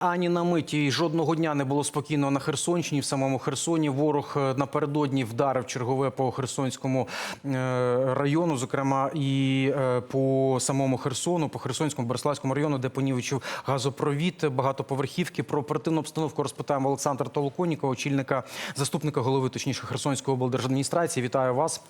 Ані на миті жодного дня не було спокійно на Херсонщині. В самому Херсоні ворог е, напередодні вдарив чергове по Херсонському е, району, зокрема і е, по самому Херсону, по Херсонському Бориславському району, де понівечив газопровід багатоповерхівки. Про оперативну обстановку розпитаємо Олександра Толоконікова, очільника заступника голови, точніше Херсонської облдержадміністрації. Вітаю вас.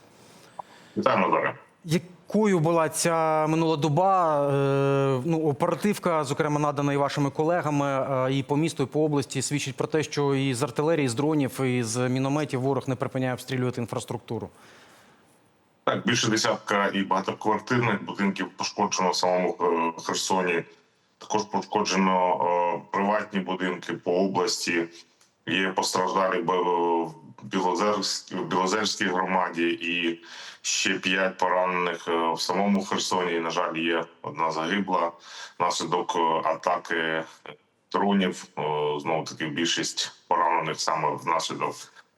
Вітаємо Назаре. Якою була ця минула доба? Е, ну, оперативка, зокрема, надана і вашими колегами, е, і по місту, і по області, свідчить про те, що і з артилерії, і з дронів, і з мінометів ворог не припиняє обстрілювати інфраструктуру. Так, більше десятка і багатоквартирних будинків пошкоджено в самому е, Херсоні. Також пошкоджено приватні будинки по області. Є постраждалі б- в Білозерській громаді і ще п'ять поранених е, в самому Херсоні. І, на жаль, є одна загибла внаслідок е, атаки дронів. Е, Знову таки більшість поранених саме внаслідок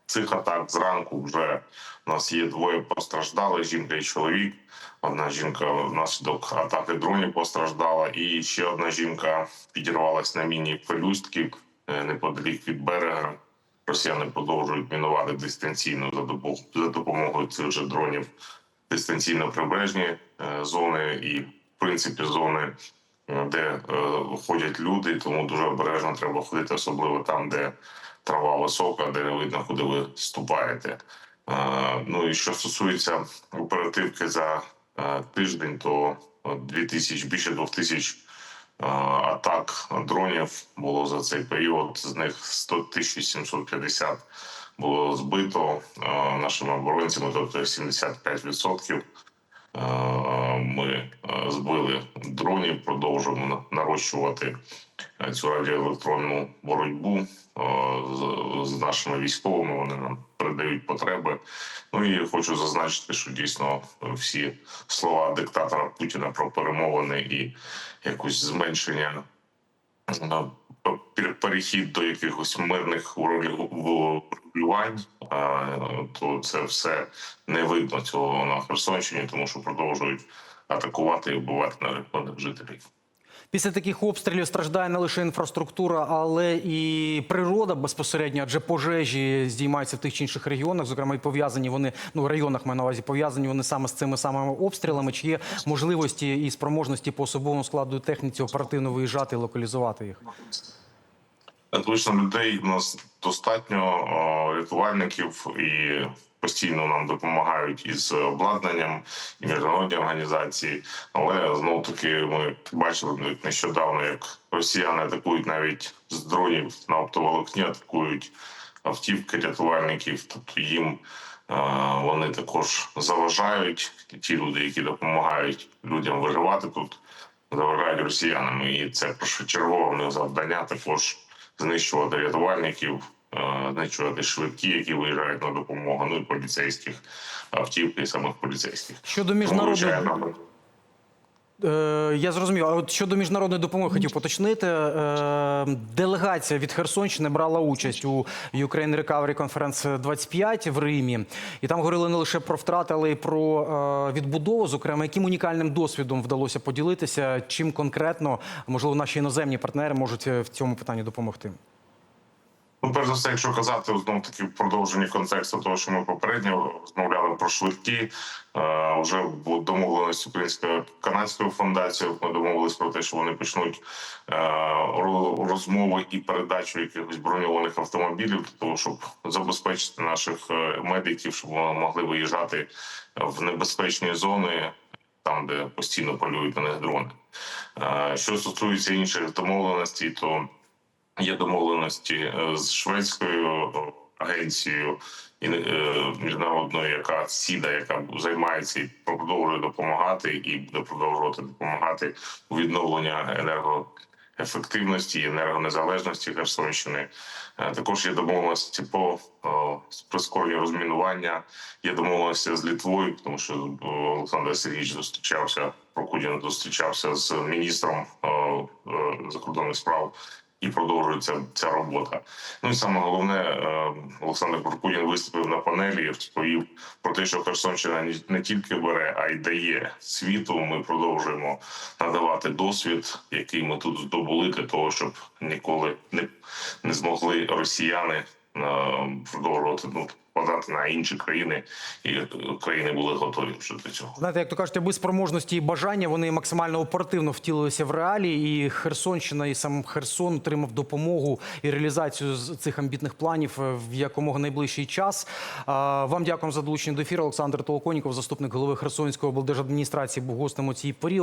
цих атак. Зранку вже у нас є двоє постраждалих, жінка і чоловік. Одна жінка внаслідок атаки дронів постраждала, і ще одна жінка підірвалась на міні пелюстки е, неподалік від берега. Росіяни продовжують мінувати дистанційно за допо- за допомогою цих же дронів дистанційно прибережні е, зони і, в принципі, зони, е, де е, ходять люди. Тому дуже обережно треба ходити, особливо там, де трава висока, де не видно, куди ви ступаєте. Ну і що стосується оперативки за тиждень, то е, 2000, більше двох тисяч атак дронів було за цей період. З них 100 1750 було збито нашими оборонцями, тобто 75%. Е, Ми збили дронів, продовжуємо нарощувати цю радіоелектронну боротьбу з, нашими військовими. Вони нам передають потреби. Ну і хочу зазначити, що дійсно всі слова диктатора Путіна про перемовини і якось зменшення е, перехід до якихось мирних урегулювань, е, то це все не видно цього на Херсонщині, тому що продовжують атакувати і вбивати невинних жителів. Після таких обстрілів страждає не лише інфраструктура, але і природа безпосередньо, адже пожежі здіймаються в тих чи інших регіонах, зокрема і пов'язані вони ну в районах маю на увазі, пов'язані вони саме з цими самими обстрілами. Чи є можливості і спроможності по особовому складу техніці оперативно виїжджати і локалізувати їх? Точно людей у нас достатньо рятувальників і постійно нам допомагають із обладнанням і міжнародні організації. Але знову таки ми бачили нещодавно, як росіяни атакують навіть з дронів на оптоволокні, атакують автівки рятувальників, тобто їм е, вони також заважають ті люди, які допомагають людям виживати тут, заважають росіянам. І це першочергове завдання також знищувати рятувальників, е, швидкі, які виїжджають на допомогу, ну і поліцейських автівки і самих поліцейських. Щодо міжнародної Е, Я зрозумів. А от щодо міжнародної допомоги хотів поточнити. Е, Делегація від Херсонщини брала участь у Ukraine Recovery Conference 25 в Римі, і там говорили не лише про втрати, але й про е, відбудову. Зокрема, яким унікальним досвідом вдалося поділитися, чим конкретно можливо наші іноземні партнери можуть в цьому питанні допомогти. Ну, перш за все, якщо казати знову таки в продовженні контексту того, що ми попередньо розмовляли про швидкі, е, вже було домовленість українською канадською фундацією. Ми домовились про те, що вони почнуть е, розмови і передачу якихось броньованих автомобілів для того, щоб забезпечити наших е, медиків, щоб вони могли виїжджати в небезпечні зони. Там, де постійно полюють на них дрони. Е, Що стосується інших домовленостей, то Є домовленості е, з шведською е, агенцією і е, міжнародною, яка сіда, яка займається і продовжує допомагати, і буде продовжувати допомагати у відновленні енергоефективності і енергонезалежності Херсонщини. Також є домовленості по прискоренню розмінування. Є домовленості з Літвою, тому що Олександр Сергійович зустрічався. Прокудін зустрічався з міністром закордонних справ і продовжується ця робота. Ну і саме головне, е, Олександр Куркунін виступив на панелі, розповів про те, що Херсонщина не тільки бере, а й дає світу. Ми продовжуємо надавати досвід, який ми тут здобули для того, щоб ніколи не, не змогли росіяни е, продовжувати ну, подати на інші країни, і країни були готові вже до цього. Знаєте, як то кажуть, аби спроможності і бажання вони максимально оперативно втілилися в реалії, і Херсонщина, і сам Херсон отримав допомогу і реалізацію цих амбітних планів е, в якомога найближчий час. Вам дякуємо за долучення до ефіру. Олександр Толоконіков, заступник голови Херсонської облдержадміністрації, був гостем у цій порі.